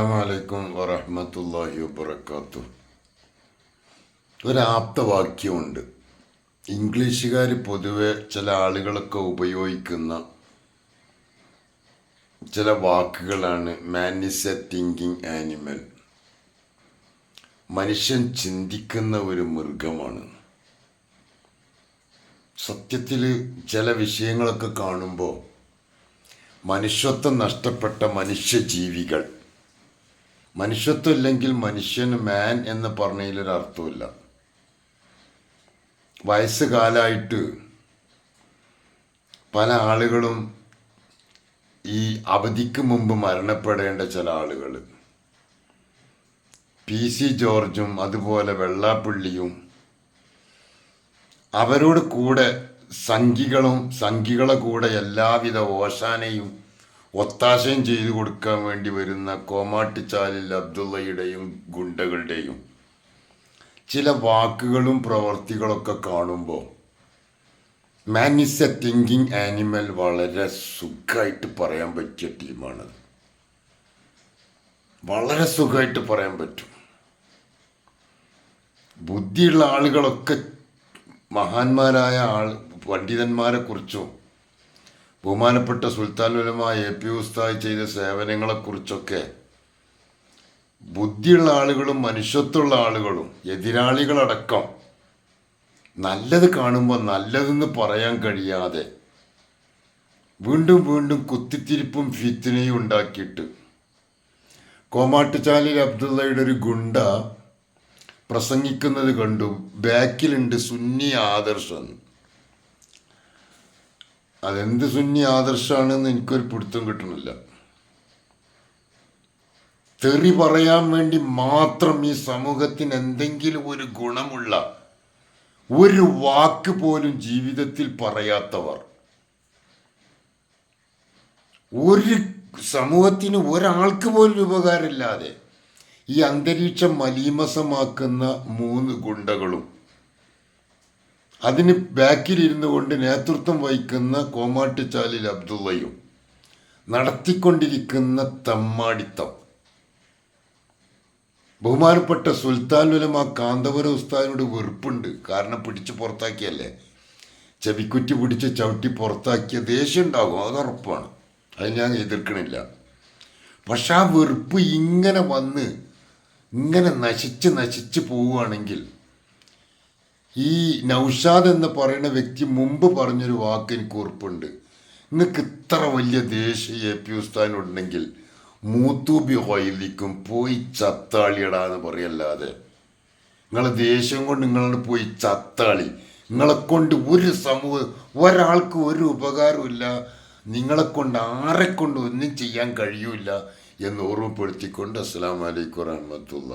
അസ്സലാമലൈക്കും വറഹമത്തല്ലാഹി വബർക്കാത്തു ഒരാപ്തവാക്യമുണ്ട് ഇംഗ്ലീഷുകാർ പൊതുവെ ചില ആളുകളൊക്കെ ഉപയോഗിക്കുന്ന ചില വാക്കുകളാണ് man is a thinking animal. മനുഷ്യൻ ചിന്തിക്കുന്ന ഒരു മൃഗമാണ്. സത്യത്തിൽ ചില വിഷയങ്ങളൊക്കെ കാണുമ്പോൾ മനുഷ്യത്വം നഷ്ടപ്പെട്ട മനുഷ്യജീവികൾ മനുഷ്യത്വം ഇല്ലെങ്കിൽ മനുഷ്യന് മാൻ എന്ന് പറഞ്ഞതിലൊരു അർത്ഥമില്ല വയസ്സ് പല ആളുകളും ഈ അവധിക്ക് മുമ്പ് മരണപ്പെടേണ്ട ചില ആളുകൾ. പി സി ജോർജും അതുപോലെ വെള്ളാപ്പള്ളിയും അവരോട് കൂടെ സംഘികളും സംഘികളെ കൂടെ എല്ലാവിധ ഓശാനയും ഒത്താശയും ചെയ്തു കൊടുക്കാൻ വേണ്ടി വരുന്ന കോമാട്ടിച്ചാലിൽ അബ്ദുള്ളയുടെയും ഗുണ്ടകളുടെയും ചില വാക്കുകളും പ്രവർത്തികളൊക്കെ കാണുമ്പോൾ man is a thinking animal വളരെ സുഖമായിട്ട് പറയാൻ പറ്റിയ ടീമാണത് വളരെ സുഖമായിട്ട് പറയാൻ പറ്റും. ബുദ്ധിയുള്ള ആളുകളൊക്കെ മഹാന്മാരായ ആൾ പണ്ഡിതന്മാരെ കുറിച്ചും ബഹുമാനപ്പെട്ട സുൽത്താൻ ഉലമ എ പി ഉസ്താദ് ചെയ്ത സേവനങ്ങളെക്കുറിച്ചൊക്കെ ബുദ്ധിയുള്ള ആളുകളും മനുഷ്യത്വമുള്ള ആളുകളും എതിരാളികളടക്കം നല്ലത് കാണുമ്പോൾ നല്ലതെന്ന് പറയാൻ കഴിയാതെ വീണ്ടും വീണ്ടും കുത്തിത്തിരിപ്പും ഫിത്തിനെയും ഉണ്ടാക്കിയിട്ട് കോമാട്ടുചാലിൽ അബ്ദുള്ളയുടെ ഒരു ഗുണ്ട പ്രസംഗിക്കുന്നത് കണ്ടു. ബാക്കിലുണ്ട് സുന്നി ആദർശം. അതെന്ത് സുന്നി ആദർശമാണെന്ന് എനിക്കൊരു പിടുത്തം കിട്ടണില്ല. തെറി പറയാൻ വേണ്ടി മാത്രം ഈ സമൂഹത്തിന് എന്തെങ്കിലും ഒരു ഗുണമുള്ള ഒരു വാക്ക് പോലും ജീവിതത്തിൽ പറയാത്തവർ. ഒരു സമൂഹത്തിന് ഒരാൾക്ക് പോലും ഉപകാരമില്ലാതെ ഈ അന്തരീക്ഷം മലീമസമാക്കുന്ന മൂന്ന് ഗുണ്ടകളും അതിന് ബാക്കിൽ ഇരുന്നു കൊണ്ട് നേതൃത്വം വഹിക്കുന്ന കോമാട്ടുചാലിൽ അബ്ദുള്ളയും നടത്തിക്കൊണ്ടിരിക്കുന്ന തമ്മാടിത്തം. ബഹുമാനപ്പെട്ട സുൽത്താൻ ഉലമ കാന്തപുര ഉസ്താദിനോട് വെറുപ്പുണ്ട്. കാരണം പിടിച്ച് പുറത്താക്കിയല്ലേ? ചെവിക്കുറ്റി പിടിച്ച് ചവിട്ടി പുറത്താക്കിയ ദേഷ്യം ഉണ്ടാകും. അത് ഉറപ്പാണ്. അത് ഞാൻ എതിർക്കണില്ല. പക്ഷെ ആ വെറുപ്പ് ഇങ്ങനെ വന്ന് ഇങ്ങനെ നശിച്ച് നശിച്ച് പോവുകയാണെങ്കിൽ ഈ നൗഷാദ് എന്ന് പറയുന്ന വ്യക്തി മുമ്പ് പറഞ്ഞൊരു വാക്ക് എനിക്ക് ഉറപ്പുണ്ട്. നിങ്ങൾക്ക് ഇത്ര വലിയ ദേശീയ എ ഉണ്ടെങ്കിൽ മൂത്തൂബി ഹൈലിക്കും പോയി ചത്താളിയടാ എന്ന് പറയല്ലാതെ. നിങ്ങളെ ദേഷ്യം കൊണ്ട് നിങ്ങളോട് പോയി ചത്താളി. നിങ്ങളെ കൊണ്ട് ഒരു സമൂഹം ഒരാൾക്ക് ഒരു ഉപകാരമില്ല നിങ്ങളെ കൊണ്ട് ആരെ കൊണ്ട് ഒന്നും ചെയ്യാൻ കഴിയൂല എന്ന് ഓർമ്മപ്പെടുത്തിക്കൊണ്ട് അസ്സാം വലൈക്കും വറഹമത്തുള്ള